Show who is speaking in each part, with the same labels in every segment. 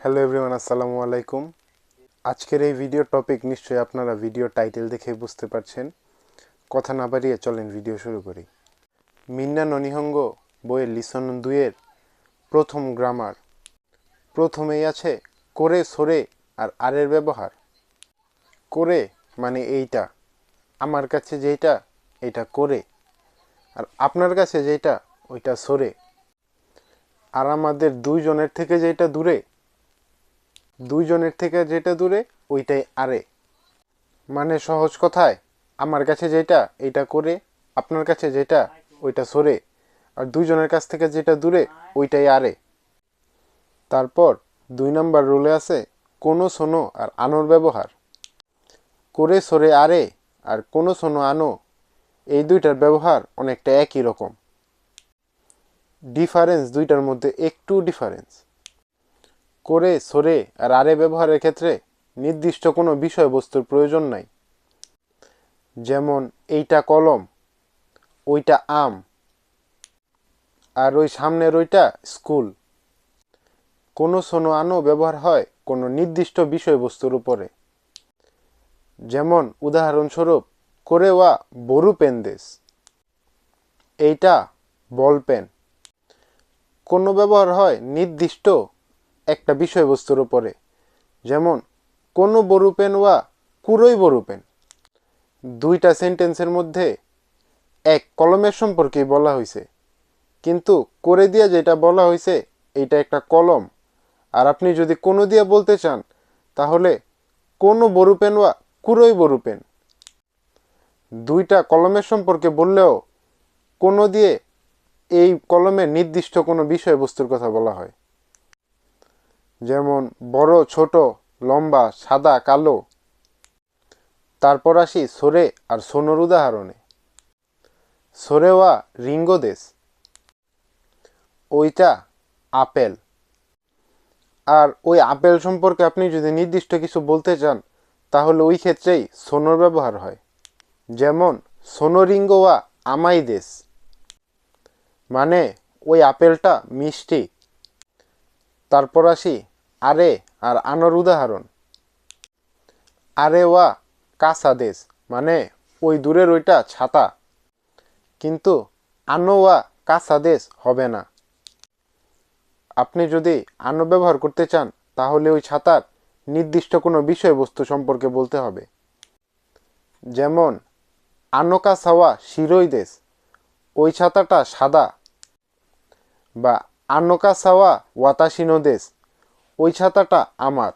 Speaker 1: Hello everyone আসসালামু আলাইকুম আজকের এই ভিডিও টপিক নিশ্চয়ই আপনারা ভিডিও টাইটেল দেখে বুঝতে পারছেন। কথা না বাড়িয়ে চলেন ভিডিও শুরু করি। মিন্না ননিহঙ্গ বইয়ের লিসন দুইয়ের প্রথম গ্রামার প্রথমেই আছে করে, সরে আর আরের ব্যবহার। করে মানে এইটা। আমার কাছে যেইটা, এটা করে। আর আপনার কাছে যেটা ওইটা সরে। আর আমাদের দুইজনের থেকে যেটা দূরে দুইজনের থেকে যেটা দূরে, ওইটাই আরে। মানে সহজ কথায়, আমার কাছে যেটা এটা করে, আপনার কাছে যেটা, ওইটা সরে। আর দুইজনের কাছ থেকে যেটা দূরে, ওইটাই আরে। তারপর দুই নাম্বার রুলে আছে, কোনো শোনো আর আনোর ব্যবহার। করে সরে আরে আর কোনো শোনো আনো, এই দুইটার ব্যবহার অনেকটা একই রকম। ডিফারেন্স দুইটার মধ্যে একটু ডিফারেন্স। করে, সরে আর আরে ব্যবহারের ক্ষেত্রে নির্দিষ্ট কোনো বিষয়বস্তুর প্রয়োজন নাই। যেমন এইটা কলম, ওইটা আম আর ওই সামনের ওইটা স্কুল। কোনো সোনো আনো ব্যবহার হয় কোনো নির্দিষ্ট বিষয়বস্তুর উপরে। যেমন উদাহরণস্বরূপ, করে ওয়া বরু পেন দেশ এইটা বল পেন। কোনো ব্যবহার হয় নির্দিষ্ট একটা বিষয়বস্তুর উপরে। যেমন, কোনো বড়ু পেন ওয়া কুরোই বড়ু পেন দুইটা সেন্টেন্সের মধ্যে এক কলমের সম্পর্কেই বলা হয়েছে কিন্তু করে দিয়ে যেটা বলা হয়েছে এটা একটা কলম। আর আপনি যদি কোনো দিয়ে বলতে চান, তাহলে কোনো বড়ু পেন ওয়া কুরোই বড়ু পেন দুইটা কলমের সম্পর্কে বললেও কোনো দিয়ে এই কলমের নির্দিষ্ট কোনো বিষয়বস্তুর কথা বলা হয়। যেমন বড়, ছোট, লম্বা, সাদা, কালো। তারপর আসি সরে আর সোনোর উদাহরণে। সরেওয়া রিঙ্গো দেশ। ওইটা আপেল। আর ওই আপেল সম্পর্কে আপনি যদি নির্দিষ্ট কিছু বলতে চান, তাহলে ওই ক্ষেত্রেই সোনোর ব্যবহার হয়। যেমন সোনোরিঙ্গোয়া আমাই দেশ। মানে ওই আপেলটা মিষ্টি। তারপর আসি আরে, আর আনোর উদাহরণ। আরে ওয়া, কাঁচা দেশ মানে ওই দূরের ওইটা ছাতা। কিন্তু আনো ওয়া, কাঁচা দেশ হবে না। আপনি যদি আনো ব্যবহার করতে চান, তাহলে ওই ছাতার নির্দিষ্ট কোনো বিষয়বস্তু সম্পর্কে বলতে হবে। যেমন আনোকা সাওয়া শিরোই দেশ। ওই ছাতাটা সাদা। বা আনোকা সাওয়া ওয়াতাসিনো দেশ। ওই ছাতাটা আমার।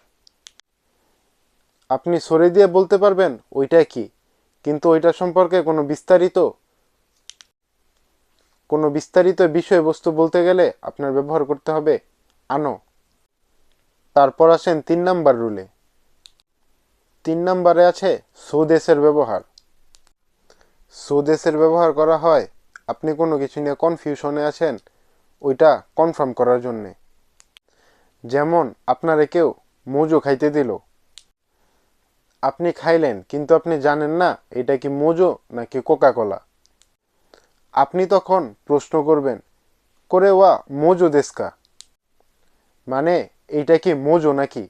Speaker 1: আপনি সরে দিয়ে বলতে পারবেন, ওইটা কি? কিন্তু ওইটা সম্পর্কে কোনো বিস্তারিত কোনো বিস্তারিত বিষয়বস্তু বলতে গেলে আপনার ব্যবহার করতে হবে, আনো। তারপর আসেন তিন নাম্বার রুলে। তিন নাম্বারে আছে সুদেশের ব্যবহার। সুদেশের ব্যবহার করা হয়, আপনি কোনো কিছু নিয়ে কনফিউশনে আছেন, ওইটা কনফার্ম করার জন্যে। যেমন আপনারে কেউ মোজো খাইতে দিল। আপনি খাইলেন, কিন্তু আপনি জানেন না এটা কি মোজো নাকি কোকা কোলা আপনি তখন প্রশ্ন করবেন, করে ওয়া মোজো দেশকা? মানে এইটা কি মোজো নাকি?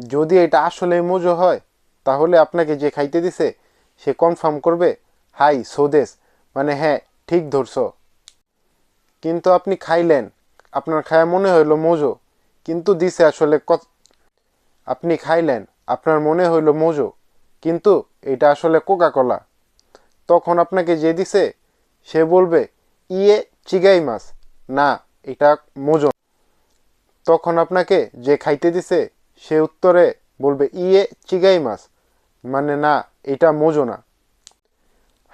Speaker 1: যদি এটা আসলে মোজো হয়, তাহলে আপনাকে যে খাইতে দিছে, সে কনফার্ম করবে, হাই সোদেশ মানে হ্যাঁ ঠিক ধরছ। কিন্তু আপনি খাইলেন আপনার খায়া মনে হইল মোজো, কিন্তু দিছে আসলে কত আপনি খাইলেন, আপনার মনে হইল মোজো, কিন্তু এটা আসলে কোকা কোলা তখন আপনাকে যে দিছে, সে বলবে ইয়ে চিগাই মাছ, না, এটা মোজো তখন আপনাকে যে খাইতে দিছে, সে উত্তরে বলবে ইয়ে চিগাই মাছ মানে না, এটা মোজো না।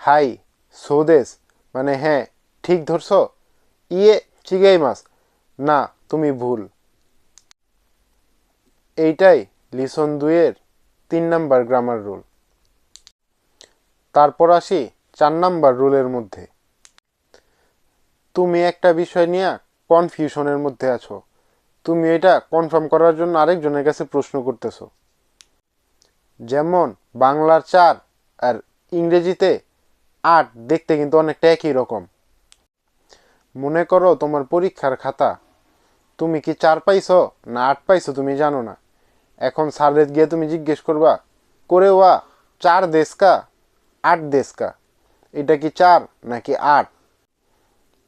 Speaker 1: হাই, সৌদেশ মানে হ্যাঁ ঠিক ধরছ? ইয়ে চিগাই মাছ না, তুমি ভুল। এইটাই লিসন দুইয়ের তিন নাম্বার গ্রামার রুল তারপর আসি চার নাম্বার রুলের মধ্যে। তুমি একটা বিষয় নিয়ে কনফিউশনের মধ্যে আছো। তুমি এটা কনফার্ম করার জন্য আরেকজনের কাছে প্রশ্ন করতেছো। যেমন বাংলার চার আর ইংরেজিতে আট দেখতে কিন্তু অনেকটা একই রকম। মনে করো তোমার পরীক্ষার খাতা তুমি কি চার পাইছো? না, আট পাইছো, তুমি জানো না। এখন স্যারের গিয়ে তুমি জিজ্ঞেস করবা, করে ওয়া, চার দেশকা? আট দেশকা? এটা কি চার নাকি আট?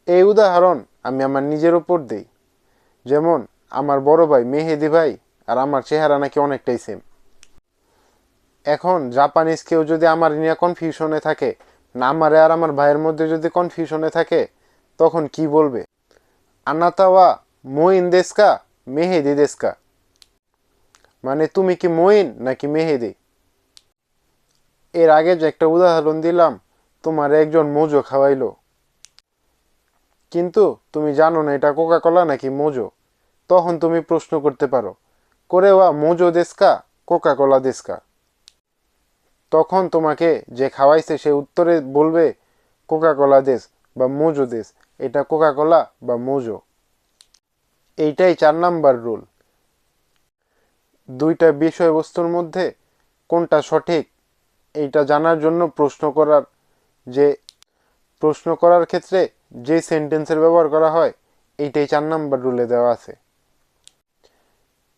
Speaker 1: এই উদাহরণ আমি আমার নিজের উপর দিই। যেমন, আমার বড় ভাই মেহেদি ভাই আর আমার চেহারা নাকি অনেকটাই সেম এখন জাপানিজ কেউ যদি আমার নিয়ে কনফিউশনে থাকে, না আমারে আর আমার ভাইয়ের মধ্যে যদি কনফিউশনে থাকে, তখন কি বলবে? আনাতাওয়া মইন দেশকা মেহেদি দেশকা মানে তুমি কি মইন নাকি মেহেদি এর আগে যে একটা উদাহরণ দিলাম তোমার একজন মোজো খাওয়াইলো কিন্তু তুমি জানো না এটা কোকা কোলা নাকি মোজো তখন তুমি প্রশ্ন করতে পারো করে ওয়া মোজো দেশকা কোকা কোলা দেশকা তখন তোমাকে যে খাওয়াইছে সে উত্তরে বলবে কোকা কোলা দেশ বা মোজো দেশ এটা কোকা কোলা বা মোজো এইটাই চার নাম্বার রুল। দুইটা বিষয়বস্তুর মধ্যে কোনটা সঠিক, এইটা জানার জন্য প্রশ্ন করার যে, প্রশ্ন করার ক্ষেত্রে যে সেন্টেন্সের ব্যবহার করা হয়, এইটাই চার নাম্বার রুলে দেওয়া আছে।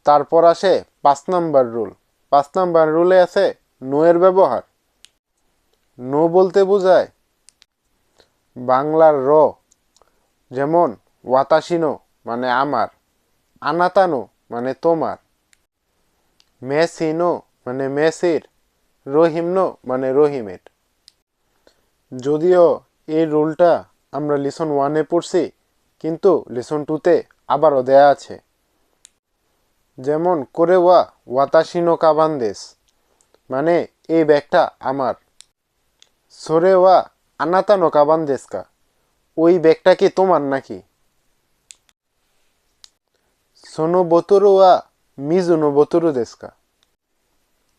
Speaker 1: তারপর আসে পাঁচ নাম্বার রুল। পাঁচ নাম্বার রুলে আছে নো এর ব্যবহার। নো বলতে বোঝায় বাংলার র, যেমন ওয়াতাসিনো মানে আমার। আনাতানো মানে তোমার। মেসিনো মানে মেসির। রহিমনো মানে রহিমের। যদিও এই রুলটা আমরা লিসন ওয়ানে পড়ছি, কিন্তু লিসন টুতে আবারও দেয়া আছে। যেমন, করে ওয়া ওয়াতাসিনো কাবান্দেস মানে এই ব্যাগটা আমার। সরে ওয়া আনাতানো কাবান্দেসকা ওই ব্যাগটা কি তোমার নাকি? সোনো বোতরু ওয়া মিজুনো বোতরু দেসকা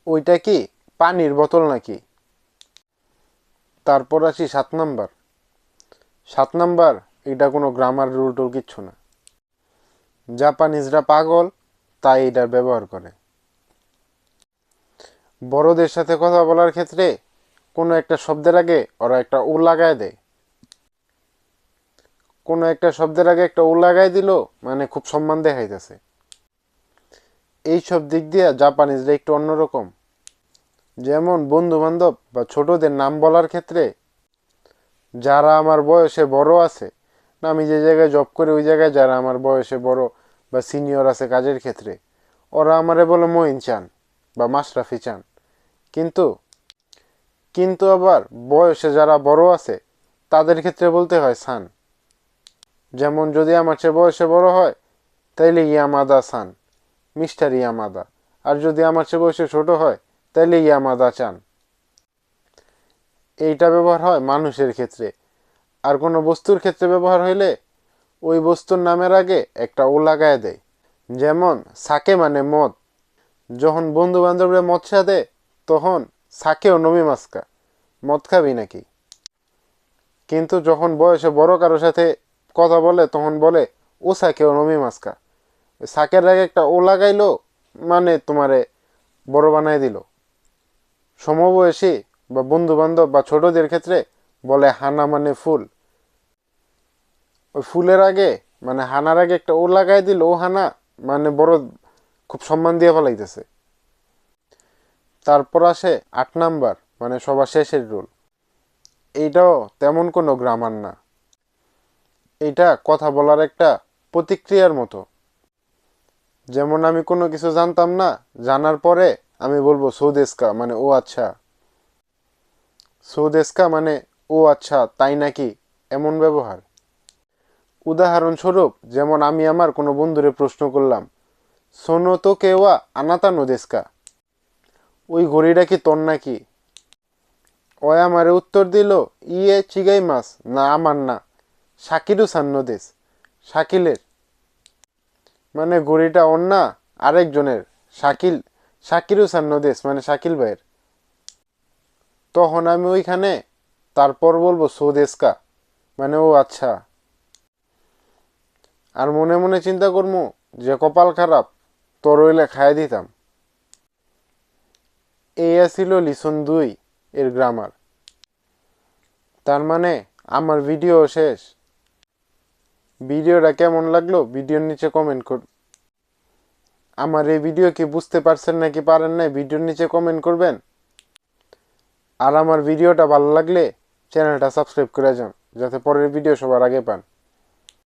Speaker 1: ওইটা কি পানির বোতল নাকি? তারপর আসি সাত নাম্বার। সাত নাম্বার এটা কোনো গ্রামার রুল টুল কিচ্ছু না। জাপানিজরা পাগল, তাই এটার ব্যবহার করে। বড়দের সাথে কথা বলার ক্ষেত্রে কোনো একটা শব্দের আগে ওরা একটা উ লাগায় দেয়। কোনো একটা শব্দের আগে একটা উ লাগাই দিল মানে খুব সম্মান দেখাইতেছে। এইসব দিক দিয়ে জাপানিজরা একটু অন্যরকম। যেমন বন্ধু বান্ধব বা ছোটদের নাম বলার ক্ষেত্রে, যারা আমার বয়সে বড় আছে, না আমি যে জায়গায় জব করি ওই জায়গায় যারা আমার বয়সে বড় বা সিনিয়র আছে কাজের ক্ষেত্রে, ওরা আমারে বলে মইন চান বা মাশরাফি চান। কিন্তু কিন্তু আবার বয়সে যারা বড় আছে, তাদের ক্ষেত্রে বলতে হয় সান। যেমন যদি আমার চেয়ে বয়সে বড় হয়, তাইলে ইয়ামাদা সান মিস্টার ইয়ামাদা। আর যদি আমার চেয়ে বয়সে ছোট হয়, তাইলে ইয়ামাদা চান। এইটা ব্যবহার হয় মানুষের ক্ষেত্রে। আর কোনো বস্তুর ক্ষেত্রে ব্যবহার হইলে ওই বস্তুর নামের আগে একটা ও লাগায় দেয়। যেমন, সাকে মানে মদ। যখন বন্ধু বান্ধবরা মদ সাদে তখন সাকেও নমি মাস্কা। মদ খাবি নাকি? কিন্তু যখন বয়সে বড় কারোর সাথে কথা বলে, তখন বলে, ও সাকেও নমি মাস্কা সাকের আগে একটা ও লাগাইলো মানে তোমারে বড় বানাই দিল। সমবয়সী বা বন্ধু বান্ধব বা ছোটদের ক্ষেত্রে বলে, হানা মানে ফুল। ওই ফুলের আগে মানে হানার আগে একটা ও লাগাই দিল, ও হানা মানে বড় খুব সম্মান দিয়ে ফেলাইতেছে। তারপর আসে আট নাম্বার মানে সবার শেষের রুল। এইটাও তেমন কোনো গ্রামার না। এইটা কথা বলার একটা প্রতিক্রিয়ার মতো। যেমন আমি কোনো কিছু জানতাম না, জানার পরে আমি বলব সৌদেশকা মানে ও আচ্ছা। সৌদেশকা মানে ও আচ্ছা তাই নাকি? এমন ব্যবহার। উদাহরণস্বরূপ, যেমন আমি আমার কোনো বন্ধুরে প্রশ্ন করলাম সোনো তো কেওয়া আনাতা নোদেশকা ওই ঘড়িটা কি তোর নাকি? ও আমারে উত্তর দিল ইয়ে চিগাই মাছ না, আমার না। শাকিরু সান্নদেশ, শাকিলের। মানে ওর না, আরেকজনের, শাকিল শাকিরু সান্নদেশ মানে শাকিল ভাইয়ের। তখন আমি ওইখানে, তারপর বলব সৌদেশকা মানে ও আচ্ছা। আর মনে মনে চিন্তা করব যে কপাল খারাপ, তোর হইলে খাইয়ে দিতাম। এই আসিল লিসন দুই, এর গ্রামার তার মানে আমার ভিডিও শেষ। ভিডিওটা কেমন লাগল ভিডিওর নিচে কমেন্ট কর আমার এই ভিডিও কি বুঝতে পারছেন নাকি পারেন নাই, ভিডিওর নিচে কমেন্ট করবেন। আর আমার ভিডিওটা ভালো লাগলে চ্যানেলটা সাবস্ক্রাইব করে যান, যাতে পরের ভিডিও সবার আগে পান।